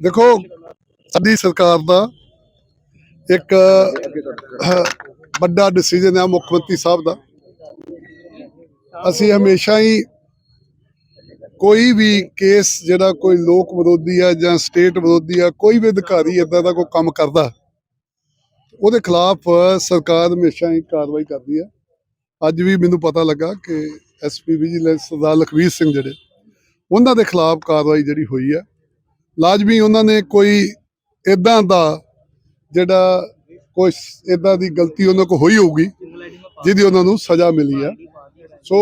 ਦੇਖੋ, ਸਾਡੀ ਸਰਕਾਰ ਦਾ ਇੱਕ ਵੱਡਾ ਡਿਸੀਜਨ ਹੈ ਮੁੱਖ ਮੰਤਰੀ ਸਾਹਿਬ ਦਾ। ਅਸੀਂ ਹਮੇਸ਼ਾ ਹੀ ਕੋਈ ਵੀ ਕੇਸ ਜਿਹੜਾ ਕੋਈ ਲੋਕ ਵਿਰੋਧੀ ਆ ਜਾਂ ਸਟੇਟ ਵਿਰੋਧੀ ਆ, ਕੋਈ ਵੀ ਅਧਿਕਾਰੀ ਇਦਾਂ ਦਾ ਕੋਈ ਕੰਮ ਕਰਦਾ, ਉਹਦੇ ਖਿਲਾਫ ਸਰਕਾਰ ਹਮੇਸ਼ਾ ਹੀ ਕਾਰਵਾਈ ਕਰਦੀ ਹੈ ਅੱਜ ਵੀ ਮੈਨੂੰ ਪਤਾ ਲੱਗਾ ਕਿ ਐਸਪੀ ਵਿਜੀਲੈਂਸ ਸਰਦਾਰ ਲਖਵੀਰ ਸਿੰਘ ਜਿਹੜੇ, ਉਹਨਾਂ ਦੇ ਖਿਲਾਫ ਕਾਰਵਾਈ ਜਿਹੜੀ ਹੋਈ ਹੈ ਲਾਜ਼ਮੀ ਉਹਨਾਂ ਨੇ ਕੋਈ ਇਦਾਂ ਦਾ ਜਿਹੜਾ ਕੋਈ ਇਦਾਂ ਦੀ ਗਲਤੀ ਉਹਨਾਂ ਕੋ ਹੋਈ ਹੋਊਗੀ, ਜਿਹਦੀ ਉਹਨਾਂ ਨੂੰ ਸਜ਼ਾ ਮਿਲੀ ਹੈ ਸੋ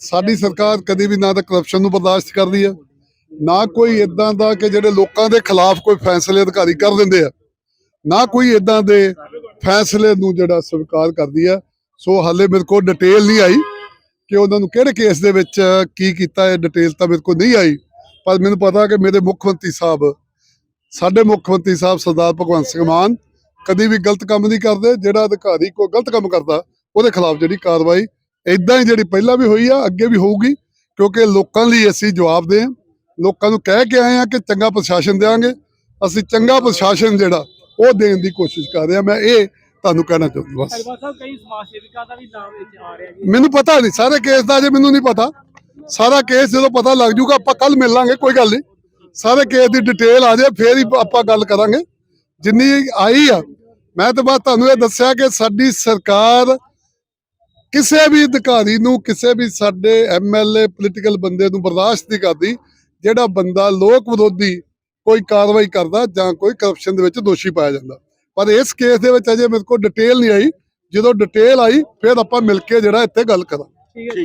ਸਾਡੀ ਸਰਕਾਰ ਕਦੇ ਵੀ ਨਾ ਤਾਂ ਕਰਪਸ਼ਨ ਨੂੰ ਬਰਦਾਸ਼ਤ ਕਰਦੀ ਹੈ ਨਾ ਕੋਈ ਇਦਾਂ ਦਾ ਕਿ ਜਿਹੜੇ ਲੋਕਾਂ ਦੇ ਖਿਲਾਫ ਕੋਈ ਫੈਸਲੇ ਅਧਿਕਾਰੀ ਕਰ ਦਿੰਦੇ ਆ, ਨਾ ਕੋਈ ਇਦਾਂ ਦੇ ਫੈਸਲੇ ਨੂੰ ਜਿਹੜਾ ਸਵੀਕਾਰ ਕਰਦੀ ਹੈ ਸੋ ਹਾਲੇ ਮੇਰੇ ਕੋਲ ਡਿਟੇਲ ਨਹੀਂ ਆਈ ਕਿ ਉਹਨਾਂ ਨੂੰ ਕਿਹੜੇ ਕੇਸ ਦੇ ਵਿੱਚ ਕੀ ਕੀਤਾ, ਇਹ ਡਿਟੇਲ ਤਾਂ ਮੇਰੇ ਕੋਲ ਨਹੀਂ ਆਈ। ਪਰ ਮੈਨੂੰ ਪਤਾ ਕਿ ਮੇਰੇ ਮੁੱਖ ਮੰਤਰੀ ਸਾਹਿਬ ਸਾਡੇ ਮੁੱਖ ਮੰਤਰੀ ਸਾਹਿਬ ਸਰਦਾਰ ਭਗਵੰਤ ਸਿੰਘ ਮਾਨ ਕਦੀ ਵੀ ਗਲਤ ਕੰਮ ਨਹੀਂ ਕਰਦੇ ਜਿਹੜਾ ਅਧਿਕਾਰੀ ਕੋਈ ਗਲਤ ਕੰਮ ਕਰਦਾ ਉਹਦੇ ਖਿਲਾਫ ਜਿਹੜੀ ਕਾਰਵਾਈ ਇਦਾਂ ਹੀ ਜਿਹੜੀ ਪਹਿਲਾਂ ਵੀ ਹੋਈ ਆ ਅੱਗੇ ਵੀ ਹੋਊਗੀ ਕਿਉਂਕਿ ਲੋਕਾਂ ਲਈ ਅਸੀਂ ਜਵਾਬ ਦੇ ਲੋਕਾਂ ਨੂੰ ਕਹਿ ਕੇ ਆਏ ਆ ਕਿ ਚੰਗਾ ਪ੍ਰਸ਼ਾਸਨ ਦੇਵਾਂਗੇ ਅਸੀਂ ਚੰਗਾ ਪ੍ਰਸ਼ਾਸਨ ਜਿਹੜਾ ਉਹ ਦੇਣ ਦੀ ਕੋਸ਼ਿਸ਼ ਕਰ ਰਹੇ ਆ ਮੈਂ ਇਹ ਤੁਹਾਨੂੰ ਕਹਿਣਾ ਚਾਹੁੰਦਾ ਬਸ ਸਾਹਿਬ ਕਈ ਸਮਾਜ ਸੇਵਿਕਾਂ ਦਾ ਵੀ ਨਾਮ ਵਿੱਚ ਆ ਰਿਹਾ ਜੀ। ਮੈਨੂੰ ਪਤਾ ਨਹੀਂ ਸਾਰੇ ਕੇਸ ਦਾ ਅਜੇ ਮੈਨੂੰ ਨਹੀਂ ਪਤਾ। ਸਾਰਾ ਕੇਸ ਜਦੋਂ ਪਤਾ ਲੱਗ ਜੂਗਾ, ਆਪਾਂ ਕੱਲ ਮਿਲ ਲਾਂਗੇ ਕੋਈ ਗੱਲ ਨਹੀਂ। ਸਾਰੇ ਕੇਸ ਦੀ ਡਿਟੇਲ ਆ ਜਾਏ ਫੇਰ ਹੀ ਆਪਾਂ ਗੱਲ ਕਰਾਂਗੇ। ਜਿੰਨੀ ਆਈ ਆ, ਮੈਂ ਤਾਂ ਬਸ ਤੁਹਾਨੂੰ ਇਹ ਦੱਸਿਆ ਕਿ ਸਾਡੀ ਸਰਕਾਰ ਕਿਸੇ ਵੀ ਅਧਿਕਾਰੀ ਨੂੰ, ਕਿਸੇ ਵੀ ਸਾਡੇ ਐਮਐਲਏ ਪੋਲੀਟੀਕਲ ਬੰਦੇ ਨੂੰ ਬਰਦਾਸ਼ਤ ਨਹੀਂ ਕਰਦੀ, ਜਿਹੜਾ ਬੰਦਾ ਲੋਕ ਵਿਰੋਧੀ ਕੋਈ ਕਾਰਵਾਈ ਕਰਦਾ ਜਾਂ ਕੋਈ ਕਰਪਸ਼ਨ ਦੇ ਵਿੱਚ ਦੋਸ਼ੀ ਪਾਇਆ ਜਾਂਦਾ। ਪਰ ਇਸ ਕੇਸ ਦੇ ਵਿੱਚ ਅਜੇ ਮੇਰੇ ਕੋਲ ਡਿਟੇਲ ਨਹੀਂ ਆਈ। ਜਦੋਂ ਡਿਟੇਲ ਆਈ, ਫਿਰ ਆਪਾਂ ਮਿਲ ਕੇ ਜਿਹੜਾ ਇੱਥੇ ਗੱਲ ਕਰਾਂ ਠੀਕ ਹੈ